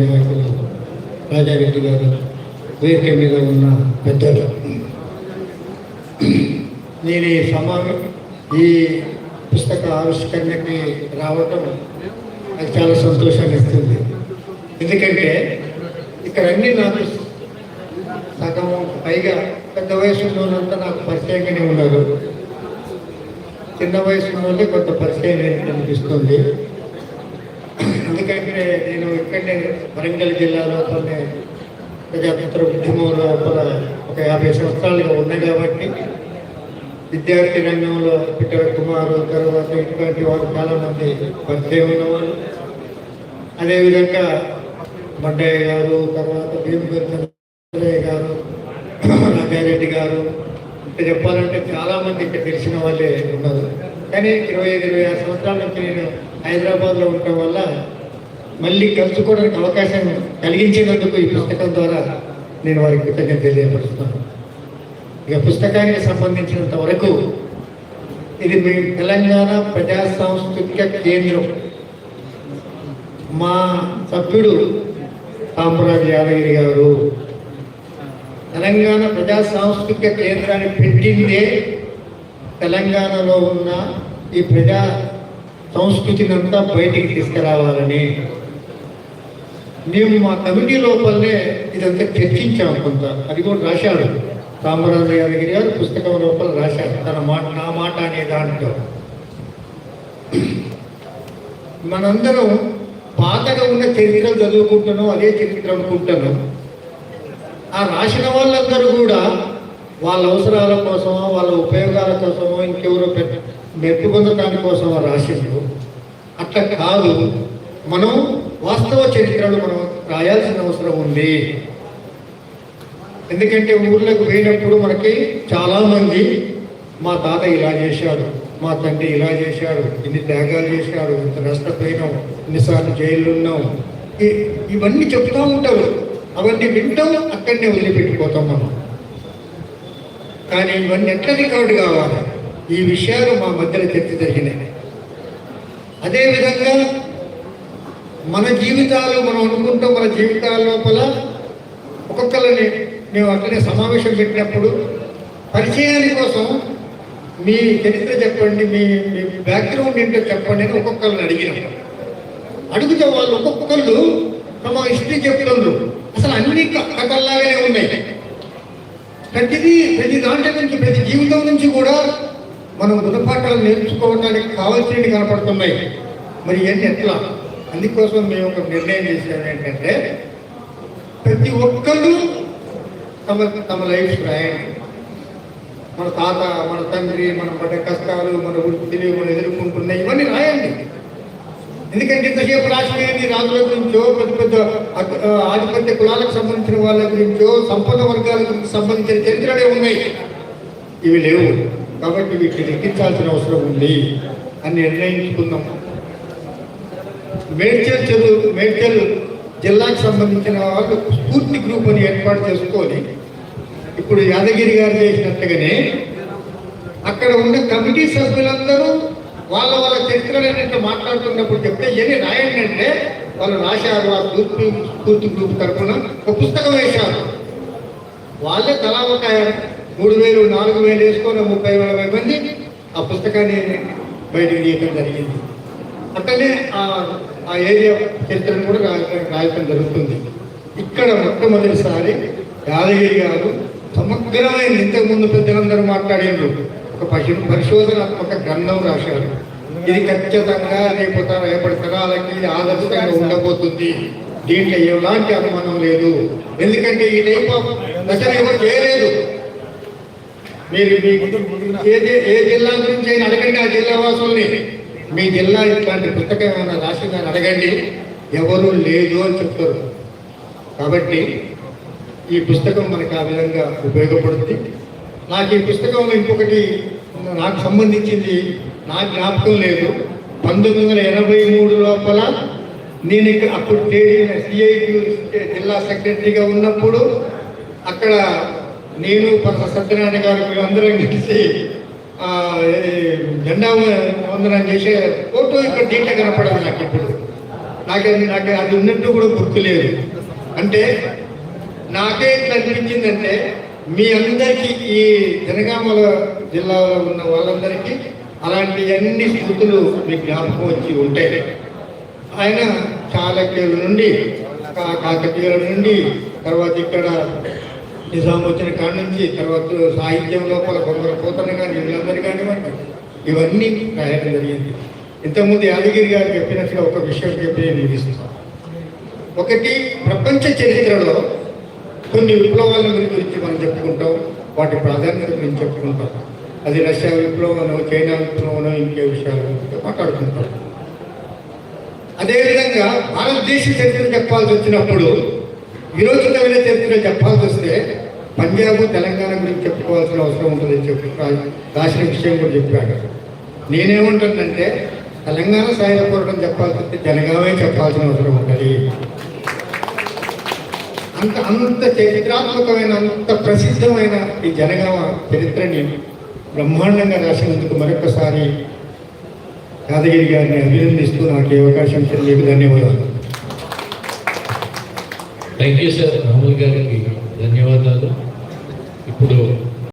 నాయకులు రాజారెడ్డి గారు వేదిక మీద ఉన్న పెద్దలు. నేను ఈ సమావేశం ఈ పుస్తక ఆవిష్కరణకి రావటం నాకు చాలా సంతోషాన్ని ఇస్తుంది. ఎందుకంటే ఇక్కడ అన్ని నాకు సగం పైగా పెద్ద వయసులోనంతా నాకు పరిచయంగానే ఉన్నారు. చిన్న వయసులోనే కొంత పరిచయం అనిపిస్తుంది. ఎందుకంటే నేను ఇక్కడనే వరంగల్ జిల్లాలో కొన్ని ప్రజాతంత్ర ఉద్యమంలో ఒక యాభై సంవత్సరాలుగా ఉన్నాయి కాబట్టి విద్యార్థి రంగంలో పిటర్ కుమారు తర్వాత ఇటువంటి వారు చాలామంది పరిచయం ఉన్నవారు. అదేవిధంగా మడ్డయ్య గారు తర్వాత భీమగిరి గారు రంగారెడ్డి గారు. ఇంకా చెప్పాలంటే చాలామంది ఇక్కడ తెలిసిన వాళ్ళే ఉన్నారు. కానీ ఇరవై ఐదు ఇరవై ఆరు సంవత్సరాల నుంచి నేను హైదరాబాద్లో ఉండటం వల్ల మళ్ళీ కలుసుకోవడానికి అవకాశం కలిగించినందుకు ఈ పుస్తకం ద్వారా నేను వారికి కృతజ్ఞత తెలియపరుస్తున్నాను. ఇక పుస్తకానికి సంబంధించినంత వరకు ఇది మీ తెలంగాణ ప్రజా సాంస్కృతిక కేంద్రం. మా సభ్యుడు కామరాజ్ యాదగిరి గారు తెలంగాణ ప్రజా సాంస్కృతిక కేంద్రాన్ని పెట్టిందే తెలంగాణలో ఉన్న ఈ ప్రజా సంస్కృతిని అంతా బయటికి తీసుకురావాలని మేము మా కమిటీ లోపలనే ఇదంతా చర్చించాము కొంత. అది కూడా రాశాడు. రామరాజు యాదగిరి గారు పుస్తకం లోపల రాశాడు. తన మాట నా మాట అనే దాంట్లో. మనందరం పాతగా ఉన్న చరిత్రలు చదువుకుంటున్నాం అదే చరిత్ర అనుకుంటున్నాం. ఆ రాసిన వాళ్ళందరూ కూడా వాళ్ళ అవసరాల కోసమో వాళ్ళ ఉపయోగాల కోసమో ఇంకెవరో పెద్ద మెప్పు పొందటానికి కోసం రాసిండ్రు. అట్లా కాదు. మనం వాస్తవ చరిత్రలు మనం రాయాల్సిన అవసరం ఉంది. ఎందుకంటే ఊర్లకు పోయినప్పుడు మనకి చాలామంది మా తాత ఇలా చేశాడు మా తండ్రి ఇలా చేశాడు ఇన్ని త్యాగాలు చేశాడు ఇంత నష్టపోయినాం ఇన్నిసార్లు జైల్లో ఉన్నాం. ఇవన్నీ చెప్తూ ఉంటారు. అవన్నీ వింటాం అక్కడనే వదిలిపెట్టిపోతాం మనం. కానీ ఇవన్నీ ఎట్లా రికార్డు కావాలి? ఈ విషయాలు మా మధ్యలో చర్చ జరిగినాయి. అదేవిధంగా మన జీవితాలు మనం అనుకుంటాం మన జీవితాల లోపల ఒక్కొక్కరిని మేము అట్లనే సమావేశం పెట్టినప్పుడు పరిచయాల కోసం మీ చరిత్ర చెప్పండి మీ మీ బ్యాక్గ్రౌండ్ ఏంటో చెప్పండి అని ఒక్కొక్కరిని అడిగిన. అడిగితే వాళ్ళు ఒక్కొక్కళ్ళు తమ హిస్టరీ చెప్తున్నారు అసలు అన్ని కథల్లాగానే ఉన్నాయి. ప్రతిదీ ప్రతి దాంట్లో నుంచి ప్రతి జీవితం నుంచి కూడా మనం గుణపాఠాలు నేర్చుకోవడానికి కావాల్సినవి కనపడుతున్నాయి. మరి ఇవన్నీ ఎట్లా? అందుకోసం మేము ఒక నిర్ణయం చేసాము ఏంటంటే ప్రతి ఒక్కరూ తమ తమ లైఫ్ రాయండి మన తాత మన తండ్రి మన పడ్డ కష్టాలు మన వృత్తిని మనం ఎదుర్కొంటున్నాయి ఇవన్నీ రాయండి. ఎందుకంటే ఇంతసేపు రాసిపోయింది రాజుల గురించో పెద్ద పెద్ద ఆధిపత్య కులాలకు సంబంధించిన వాళ్ళ గురించో సంపద వర్గాలకు సంబంధించిన చరిత్రలే ఉన్నాయి. ఇవి లేవు. కాబట్టి వీటిని లెక్కించాల్సిన అవసరం ఉంది అని నిర్ణయించుకుందాం. మేడ్చల్ చదువు మేడ్చల్ జిల్లాకు సంబంధించిన వాళ్ళు స్ఫూర్తి గ్రూప్ అని ఏర్పాటు చేసుకొని ఇప్పుడు యాదగిరి గారు చేసినట్టుగానే అక్కడ ఉన్న కమిటీ సభ్యులందరూ వాళ్ళ వాళ్ళ చరిత్రలు మాట్లాడుతున్నప్పుడు చెప్తే ఏమి రాయండి అంటే వాళ్ళు రాశారు ఆ స్ఫూర్తి స్ఫూర్తి గ్రూప్ తరఫున ఒక పుస్తకం వేశారు. వాళ్ళే తలా ఒక మూడు వేలు నాలుగు వేలు వేసుకొని ముప్పై నలభై మంది ఆ పుస్తకాన్ని బయటకు తీయడం జరిగింది. అట్లనే ఆ ఆ ఏరియా చరిత్రను కూడా రాయటం జరుగుతుంది. ఇక్కడ మొట్టమొదటిసారి యాదగిరి గారు సమగ్రమైన ఇంతకుముందు పెద్దలందరూ మాట్లాడిండ్రు ఒక పశు పరిశోధనాత్మక గ్రంథం రాశారు. ఇది ఖచ్చితంగా రేపు రేపటి తరాలకి ఇది ఆదర్శంగా ఉండబోతుంది. దీంట్లో ఎలాంటి అనుమానం లేదు. ఎందుకంటే ఈ టైప్ ఆఫ్ ఎవరు చేయలేదు. మీరు ఏ ఏ జిల్లా గురించి అయినా అడగండి ఆ జిల్లా వాసుల్ని. మీ జిల్లా ఇట్లాంటి పుస్తకం ఏమైనా రాసిందని అడగండి. ఎవరు లేదు అని చెప్తారు. కాబట్టి ఈ పుస్తకం మనకు ఆ విధంగా ఉపయోగపడుతుంది. నాకు ఈ పుస్తకంలో ఇంకొకటి నాకు సంబంధించింది నా జ్ఞాపకం లేదు. పంతొమ్మిది వందల ఎనభై మూడు లోపల నేను ఇక్కడ అప్పుడు సిఐటి జిల్లా సెక్రటరీగా ఉన్నప్పుడు అక్కడ నేను పరమ సత్యనారాయణ గారు అందరం కలిసి జెండా వందనం చేసే ఫోటో ఇక్కడ దీంట్లో కనపడదు నాకు ఇప్పుడు నాకు అది నాకు అది ఉన్నట్టు కూడా గుర్తులేదు. అంటే నాకే ఇట్లా అనిపించిందంటే మీ అందరికీ ఈ జనగామల జిల్లాలో ఉన్న వాళ్ళందరికీ అలాంటి అన్ని స్మృతులు మీకు జ్ఞాపకం వచ్చి ఉంటాయి. ఆయన చాళక్యుల నుండి కాకతీయుల నుండి తర్వాత ఇక్కడ నిజాం వచ్చిన కాడ నుంచి తర్వాత సాహిత్యం లోపల కొందరు పోతన కానీ వీళ్ళందరూ కానివ్వండి ఇవన్నీ రాయడం జరిగింది. ఇంతకుముందు యాదగిరి గారు చెప్పినట్టుగా ఒక విషయం చెప్పి నేను ఒకటి ప్రపంచ చరిత్రలో కొన్ని విప్లవాల గురించి మనం చెప్పుకుంటాం. వాటి ప్రాధాన్యత గురించి చెప్పుకుంటాం. అది రష్యా విప్లవనో చైనా విప్లవనో ఇంకే విషయాల గురించి మాట్లాడుకుంటాం. అదేవిధంగా భారతదేశ చరిత్ర చెప్పాల్సి వచ్చినప్పుడు విరోచితమైన చరిత్ర చెప్పాల్సి వస్తే పంజాబ్ తెలంగాణ గురించి చెప్పుకోవాల్సిన అవసరం ఉంటుందని చెప్పి రాసిన విషయం కూడా చెప్పాడు. నేనేమంటానంటే తెలంగాణ సాయుధ పోరాటం చెప్పాల్సి వస్తే జనగామే చెప్పాల్సిన అవసరం ఉంటుంది. అంత అంత చరిత్రాత్మకమైన అంత ప్రసిద్ధమైన ఈ జనగామ చరిత్రని బ్రహ్మాండంగా రాసినందుకు మరొకసారి యాదగిరి గారిని అభినందిస్తూ నాకు ఈ అవకాశం ఇచ్చిన మీకు ధన్యవాదాలు థ్యాంక్ యూ సార్ రాముల్ గారికి ధన్యవాదాలు. ఇప్పుడు